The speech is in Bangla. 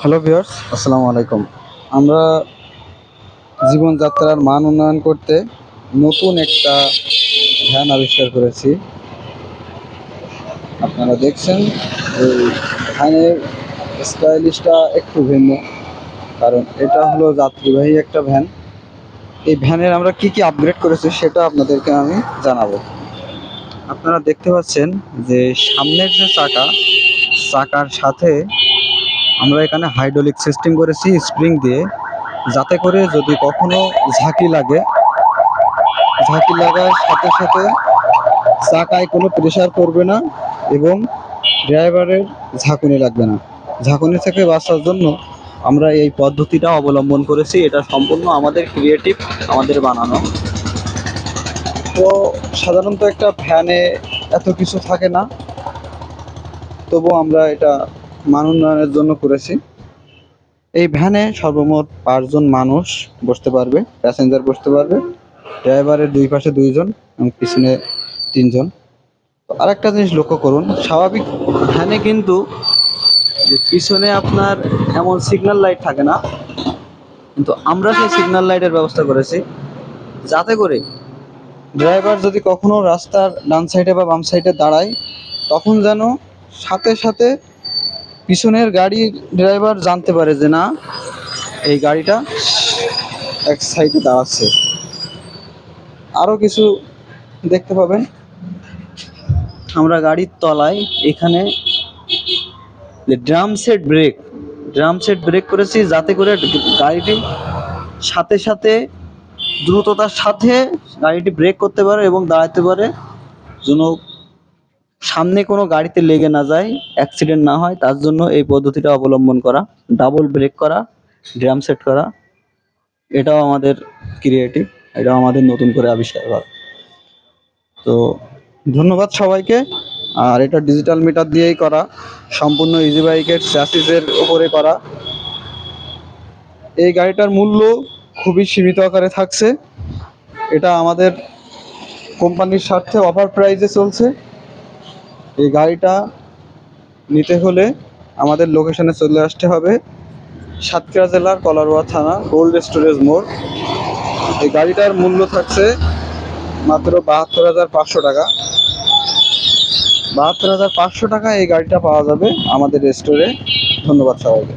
হ্যালো ভিউয়ার্স আসসালামু আলাইকুম। আমরা জীবনযাত্রার মান উন্নয়ন করতে নতুন একটা ভ্যান আবিষ্কার করেছি। আপনারা দেখছেন, এই ভ্যানের স্টাইলিশটা একটু ভিন্ন, কারণ এটা হলো যাত্রীবাহী একটা ভ্যান এই ভ্যানের আমরা কি কি আপগ্রেড করেছি সেটা আপনাদেরকে আমি জানাব। আপনারা দেখতে পাচ্ছেন যে সামনের যে চাকা, চাকার সাথে আমরা এখানে হাইড্রোলিক সিস্টেম করেছি স্প্রিং দিয়ে। যাতে করে যদি কখনো ঝাঁকি লাগে, ঝাঁকি লাগার সাথে সাথে চাকায় কোনো প্রেশার পড়বে না এবং ড্রাইভারের ঝাঁকুনি লাগবে না। ঝাঁকুনি থেকে বাঁচার জন্য আমরা এই পদ্ধতিটা অবলম্বন করেছি। এটা সম্পূর্ণ আমাদের ক্রিয়েটিভ আমাদের বানানো। তো সাধারণত একটা ভ্যানে এত কিছু থাকে না। তবু আমরা এটা মান উন্নয়নের জন্য করেছি। এই ভ্যানে সর্বমোট পাঁচজন মানুষ বসতে পারবে প্যাসেঞ্জার বসতে পারবে ড্রাইভারের দুই পাশে দুইজন এবং পিছনে তিনজন। তো আরেকটা জিনিস লক্ষ্য করুন, স্বাভাবিক ভ্যানে কিন্তু পিছনে আপনার এমন সিগন্যাল লাইট থাকে না, কিন্তু আমরা সেই সিগন্যাল লাইটের ব্যবস্থা করেছি। যাতে করে ড্রাইভার যদি কখনো রাস্তার ডান সাইডে বা বাম সাইডে দাঁড়ায়, তখন যেন সাথে সাথে পিছনের গাড়ি ড্রাইভার জানতে পারে যে না, এই গাড়িটা এক সাইডে দাঁড়াচ্ছে। আরও কিছু দেখতে পাবেন। আমরা গাড়ির তলায় এখানে drum set brake drum set brake করেছি যাতে করে গাড়িটি সাথে সাথে দ্রুততার সাথে গাড়িটি ব্রেক করতে পারে এবং দাঁড়াতে পারে। যেন সামনে কোনো গাড়িতে লেগে না যায় অ্যাক্সিডেন্ট না হয়, তার জন্য এই পদ্ধতিটা অবলম্বন করা ডাবল ব্রেক করা ড্রাম সেট করা, এটাও আমাদের ক্রিয়েটিভ এটাও আমাদের নতুন করে আবিষ্কার করা। তো ধন্যবাদ সবাইকে, আর এটা ডিজিটাল মিটার দিয়েই করা, সম্পূর্ণ ইজি বাইকের চ্যাসিসের ওপরে করা। এই গাড়িটার মূল্য খুবই সীমিত আকারে থাকছে। এটা আমাদের কোম্পানির স্বার্থে অফার প্রাইসে চলছে। এই গাড়িটা নিতে হলে আমাদের লোকেশনে চলে আসতে হবে সাতক্ষীরা জেলার কলারোয়া থানা গোল্ড স্টোরেজ মোড় এই গাড়িটার মূল্য থাকছে মাত্র বাহাত্তর হাজার পাঁচশো টাকা। বাহাত্তর হাজার পাঁচশো টাকা এই গাড়িটা পাওয়া যাবে আমাদের স্টোরে ধন্যবাদ সবাইকে।